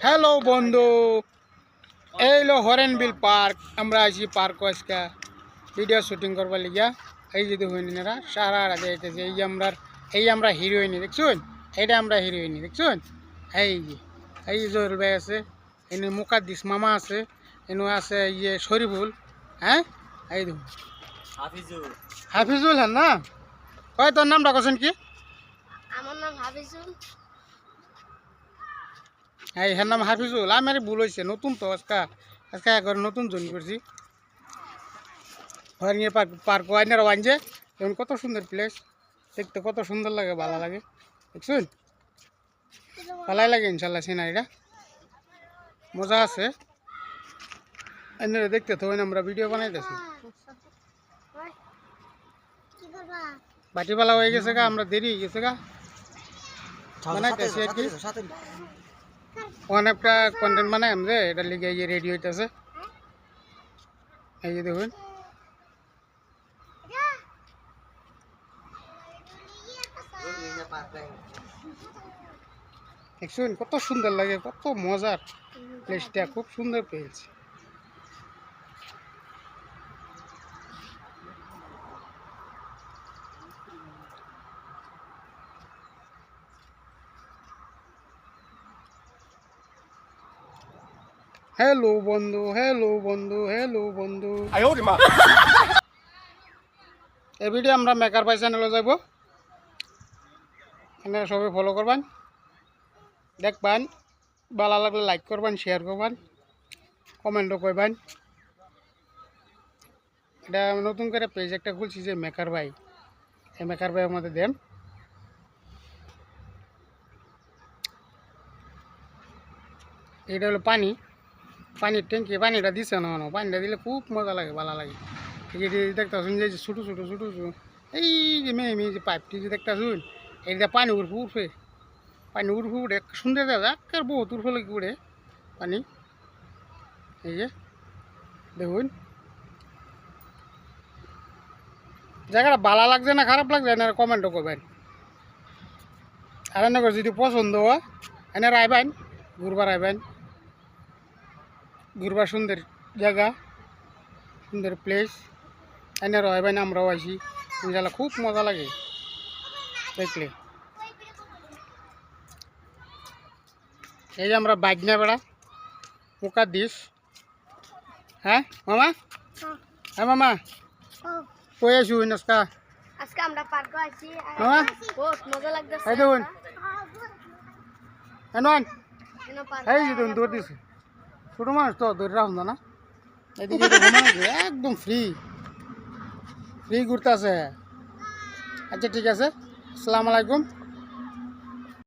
Hello বন্ধু। এই লো হরেনবিল park আমরা আছি পার্ক আজকে। ভিডিও শুটিং করবার লিগা। এই যে দেখুন এনারা সারা রাত যাইতেছে এই আমরা এই আমরা হিরোইনি দেখছুন? এইটা আমরা হিরোইনি দেখছুন? এই যে এই যে ভাই আছে এনে মুকাদ্দিস মামা আছে এনে আছে ইয়ে শরীফুল হ্যাঁ? এই দেখুন। হাফিজুর হাফিজুল হ্যাঁ না? কয় তোর নামটা কোসেন কি? আমার নাম হাফিজুল। এই হ্যাঁ নাম হাফিজুল। আমার ভুল হয়েছে নতুন তো আজকা আজকে একবার নতুন জয়েন করছি। হরিণী পার্ক পার্ক ওয়াইনের ওয়াইনজে। যেমন কত সুন্দর প্লেস দেখতে কত সুন্দর লাগে ভালো লাগে। দেখছুন? ভালাই লাগে ইনশাল্লাহ সিনারিটা। মজা আছে। এনে দেখতে তো আমরা ভিডিও বানাইতেছি। বাটিপালা হয়ে গেছে গা আমরা দেরি হয়ে গেছে গা। বানাইতেছি আর কি। অনেকটা কন্টেন্ট বানাই যে এটা লিগে ইয়ে রেডি হইতেছে। এই যে দেখুন। দেখছেন, কত সুন্দর লাগে, কত মজার। প্লেসটা খুব সুন্দর পেয়েছে হ্যালো বন্ধু হ্যালো বন্ধু হ্যালো বন্ধু এই ভিডিও আমরা মেকার পাই চ্যানেলে যাব এখানে সবাই ফলো করবেন দেখবেন। ভালো লাগলে লাইক করবেন শেয়ার করবেন কমেন্টও করবেন। এটা নতুন করে পেজ একটা খুলছি যে মেকার ভাই এই মেকার ভাই আমাদের দেন। এটা হলো পানি। পানির ট্যাঙ্কি পানিটা দিছে না না পানিটা দিলে খুব মজা লাগে ভালো লাগে। যে দেখতে শুন যে ছোটো ছোটো ছোটো ছোটো, এই যে মেয়ে মেয়ে যে পাইপটি যে দেখতে শুন এইটা পানি উঠবে উঠবে পানি উঠবে উঠে সুন্দর যাবে একের বহুত উঠবে লাগে উঠে পানি। এই যে, দেখুন। জায়গাটা ভালো লাগছে না, খারাপ লাগছে না কমেন্টও করবেন। আর যদি পছন্দ হয় এনে আইবেন, ঘুরবার আইবেন। ঘুরবার সুন্দর জায়গা সুন্দর প্লেস এনে রহবেন আমরাও আসি ইনশাল্লাহ খুব মজা লাগে। দেখলে। এই যে আমরা বাইক নিয়ে বেড়া পোকা দিস। হ্যাঁ মামা? হ্যাঁ। মামা? ও। কই আছো নস্কা আজকে আমরা পার্কে আছি মামা? বহুত মজা লাগতেছে এই দেখুন। এই দেখুন দৌড় দিছে। ছোটো মানুষ তো দৌড়ে রাখুন না। এদিকে একদম ফ্রি ফ্রি ঘুরতে আছে। আচ্ছা ঠিক আছে। আসসালামু আলাইকুম।